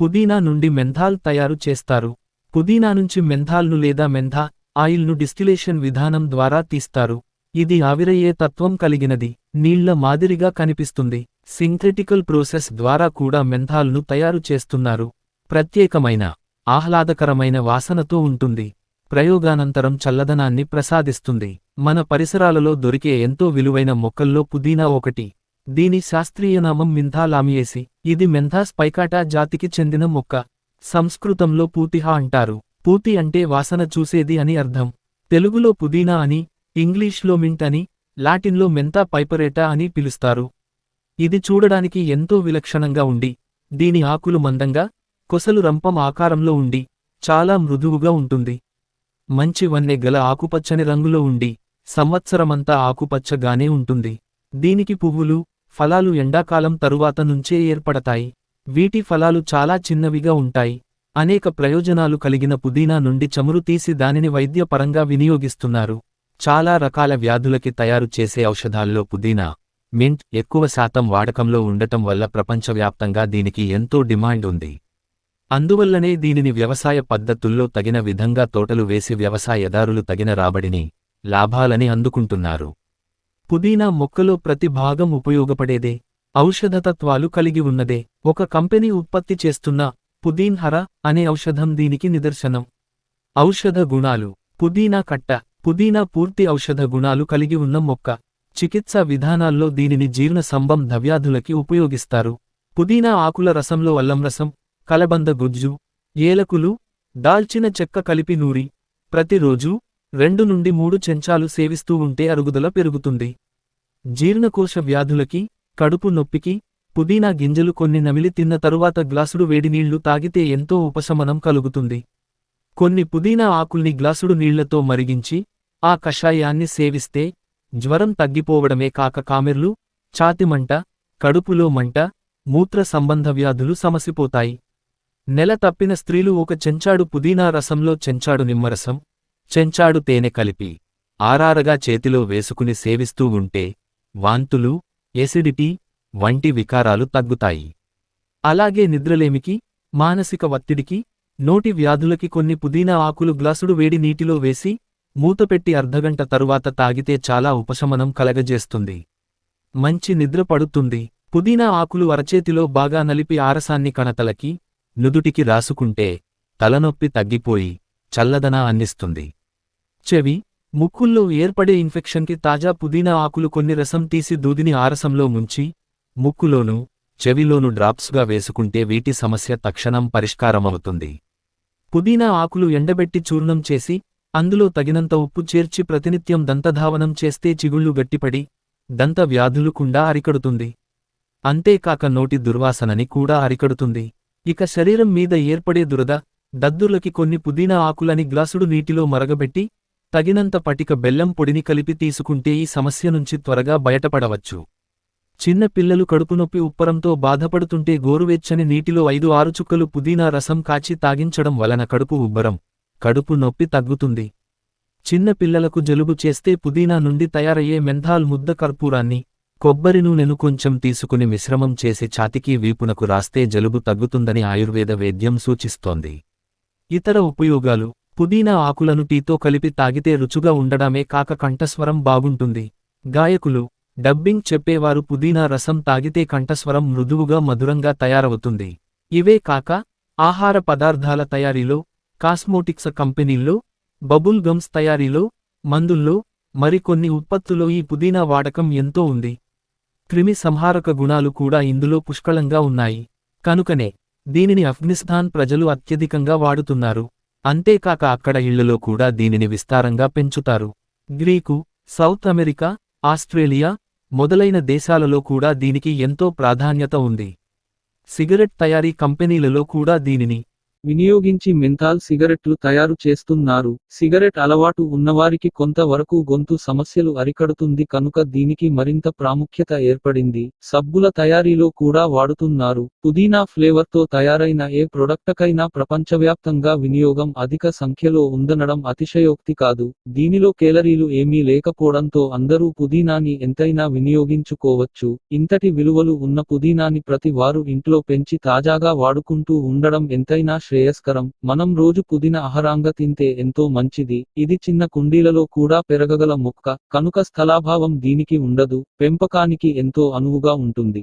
పుదీనా నుండి మెంథాల్ తయారు చేస్తారు. పుదీనా నుంచి మెంథాల్ను లేదా మెంథా ఆయిల్ను డిస్టిలేషన్ విధానం ద్వారా తీస్తారు. ఇది ఆవిరయ్యే తత్వం కలిగినది. నీళ్ళ మాదిరిగా కనిపిస్తుంది. సింథెటికల్ ప్రోసెస్ ద్వారా కూడా మెంథాల్ను తయారు చేస్తున్నారు. ప్రత్యేకమైన ఆహ్లాదకరమైన వాసనతో ఉంటుంది. ప్రయోగానంతరం చల్లదనాన్ని ప్రసాదిస్తుంది. మన పరిసరాలలో దొరికే ఎంతో విలువైన మొక్కల్లో పుదీనా ఒకటి. దీని శాస్త్రీయ నామం మింథాలామియేసి. ఇది మెంథాస్ పైకాటా జాతికి చెందిన మొక్క. సంస్కృతంలో పూతిహ అంటారు. పూతి అంటే వాసన చూసేది అని అర్థం. తెలుగులో పుదీనా అని ఇంగ్లీష్లో మింట్ అని లాటిన్లో మెంతా పైపరేటా అని పిలుస్తారు. ఇది చూడడానికి ఎంతో విలక్షణంగా ఉండి దీని ఆకులు మందంగా కొసలు రంపం ఆకారంలో ఉండి చాలా మృదువుగా ఉంటుంది. మంచి వన్నె గల ఆకుపచ్చని రంగులో ఉండి సంవత్సరమంతా ఆకుపచ్చగానే ఉంటుంది. దీనికి పువ్వులు ఫలాలు ఎండాకాలం తరువాత నుంచే ఏర్పడతాయి. వీటి ఫలాలు చాలా చిన్నవిగా ఉంటాయి. అనేక ప్రయోజనాలు కలిగిన పుదీనా నుండి చమురు తీసి దానిని వైద్యపరంగా వినియోగిస్తున్నారు. చాలా రకాల వ్యాధులకి తయారు చేసే ఔషధాల్లో పుదీనా మింట్ ఎక్కువ శాతం వాడకంలో ఉండటం వల్ల ప్రపంచవ్యాప్తంగా దీనికి ఎంతో డిమాండ్ ఉంది. అందువల్లనే దీనిని వ్యవసాయ పద్ధతుల్లో తగిన విధంగా తోటలు వేసి వ్యవసాయదారులు తగిన రాబడిని లాభాలని అందుకుంటున్నారు. పుదీనా మొక్కలో ప్రతి భాగం ఉపయోగపడేదే. ఔషధతత్వాలు కలిగి ఉన్నదే. ఒక కంపెనీ ఉత్పత్తి చేస్తున్న పుదీన్ హర అనే ఔషధం దీనికి నిదర్శనం. ఔషధ గుణాలు. పుదీనా కట్ట. పుదీనా పూర్తి ఔషధ గుణాలు కలిగి ఉన్న మొక్క. చికిత్సా విధానాల్లో దీనిని జీర్ణ సంబంధ వ్యాధులకి ఉపయోగిస్తారు. పుదీనా ఆకుల రసంలో అల్లం రసం కలబంద గుజ్జు ఏలకులు దాల్చిన చెక్క కలిపి నూరి ప్రతిరోజూ రెండు నుండి మూడు చెంచాలు సేవిస్తూ ఉంటే అరుగుదల పెరుగుతుంది. జీర్ణకోశ వ్యాధులకి కడుపు నొప్పికి పుదీనా గింజలు కొన్ని నమిలి తిన్న తరువాత గ్లాసుడు వేడినీళ్ళు తాగితే ఎంతో ఉపశమనం కలుగుతుంది. కొన్ని పుదీనా ఆకుల్ని గ్లాసుడు నీళ్ళతో మరిగించి ఆ కషాయాన్ని సేవిస్తే జ్వరం తగ్గిపోవడమే కాక కామెర్లు ఛాతిమంట కడుపులో మంట మూత్ర సంబంధ వ్యాధులు సమసిపోతాయి. నెల తప్పిన స్త్రీలు ఒక చెంచాడు పుదీనా రసంలో చెంచాడు నిమ్మరసం చెంచాడు తేనె కలిపి ఆరారగా చేతిలో వేసుకుని సేవిస్తూ ఉంటే వాంతులు ఎసిడిటీ వంటి వికారాలు తగ్గుతాయి. అలాగే నిద్రలేమికి మానసిక ఒత్తిడికి నోటి వ్యాధులకి కొన్ని పుదీనా ఆకులు గ్లాసుడు వేడి నీటిలో వేసి మూతపెట్టి అర్ధగంట తరువాత తాగితే చాలా ఉపశమనం కలగజేస్తుంది. మంచి నిద్ర పడుతుంది. పుదీనా ఆకులు అరచేతిలో బాగా నలిపి ఆరసాన్ని కణతలకి నుదుటికి రాసుకుంటే తలనొప్పి తగ్గిపోయి చల్లదనా అందిస్తుంది. చెవి ముక్కుల్లో ఏర్పడే ఇన్ఫెక్షన్కి తాజా పుదీనా ఆకులు కొన్ని రసం తీసి దూదిని ఆరసంలో ముంచి ముక్కులోనూ చెవిలోను డ్రాప్స్గా వేసుకుంటే వీటి సమస్య తక్షణం పరిష్కారమవుతుంది. పుదీనా ఆకులు ఎండబెట్టి చూర్ణం చేసి అందులో తగినంత ఉప్పు చేర్చి ప్రతినిత్యం దంతధావనం చేస్తే చిగుళ్ళు గట్టిపడి దంత వ్యాధులు కుండా అరికడుతుంది. అంతేకాక నోటి దుర్వాసనని కూడా అరికడుతుంది. ఇక శరీరం మీద ఏర్పడే దురద దద్దుర్లకి కొన్ని పుదీనా ఆకులని గ్లాసుడు నీటిలో మరగబెట్టి తగినంత పటిక బెల్లం పొడిని కలిపి తీసుకుంటే ఈ సమస్య నుంచి త్వరగా బయటపడవచ్చు. చిన్న పిల్లలు కడుపునొప్పి ఉప్పరంతో బాధపడుతుంటే గోరువెచ్చని నీటిలో ఐదు ఆరు చుక్కలు పుదీనా రసం కాచి తాగించడం వలన కడుపు ఉబ్బరం కడుపు నొప్పి తగ్గుతుంది. చిన్న పిల్లలకు జలుబు చేస్తే పుదీనా నుండి తయారయ్యే మెంథాల్ ముద్ద కర్పూరాన్ని కొబ్బరి నూనెను కొంచెం తీసుకుని మిశ్రమం చేసి ఛాతికి వీపునకు రాస్తే జలుబు తగ్గుతుందని ఆయుర్వేద వేద్యం సూచిస్తోంది. ఇతర ఉపయోగాలు పుదీనా ఆకులను టీతో కలిపి తాగితే రుచుగా ఉండడమే కాక కంఠస్వరం బాగుంటుంది. గాయకులు డబ్బింగ్ చెప్పేవారు పుదీనా రసం తాగితే కంఠస్వరం మృదువుగా మధురంగా తయారవుతుంది. ఇవే కాక ఆహార పదార్థాల తయారీలో కాస్మోటిక్స్ కంపెనీల్లో బబుల్ గమ్స్ తయారీలో మందుల్లో మరికొన్ని ఉత్పత్తులో ఈ పుదీనా వాడకం ఎంతో ఉంది. క్రిమి సంహారక గుణాలు కూడా ఇందులో పుష్కళంగా ఉన్నాయి. కనుకనే దీనిని ఆఫ్ఘనిస్తాన్ ప్రజలు అత్యధికంగా వాడుతున్నారు. అంతేకాక అక్కడ ఇళ్ళలో కూడా దీనిని విస్తారంగా పెంచుతారు. గ్రీకు సౌత్ అమెరికా ఆస్ట్రేలియా మొదలైన దేశాలలో కూడా దీనికి ఎంతో ప్రాధాన్యత ఉంది. సిగరెట్ తయారీ కంపెనీలలో కూడా దీనిని వినియోగించి మెంథాల్ సిగరెట్లు తయారు చేస్తున్నారు. సిగరెట్ అలవాటు ఉన్నవారికి కొంత వరకు గొంతు సమస్యలు అరికడుతుంది కనుక దీనికి మరింత ప్రాముఖ్యత ఏర్పడింది. సబ్బుల తయారీలో కూడా వాడుతున్నారు. పుదీనా ఫ్లేవర్తో తయారైన ఏ ప్రొడక్టకైనా ప్రపంచవ్యాప్తంగా వినియోగం అధిక సంఖ్యలో ఉందనడం అతిశయోక్తి కాదు. దీనిలో కేలరీలు ఏమీ లేకపోవడంతో అందరూ పుదీనాని ఎంతైనా వినియోగించుకోవచ్చు. ఇంతటి విలువలు ఉన్న పుదీనాని ప్రతి వారు ఇంట్లో పెంచి తాజాగా వాడుకుంటూ ఉండడం ఎంతైనా శ్రేయస్కరం. మనం రోజు పుదీన ఆహారంగా తింటే ఎంతో మంచిది. ఇది చిన్న కుండీలలో కూడా పెరగగల మొక్క. కనుక స్థలాభావం దీనికి ఉండదు. పెంపకానికి ఎంతో అనువుగా ఉంటుంది.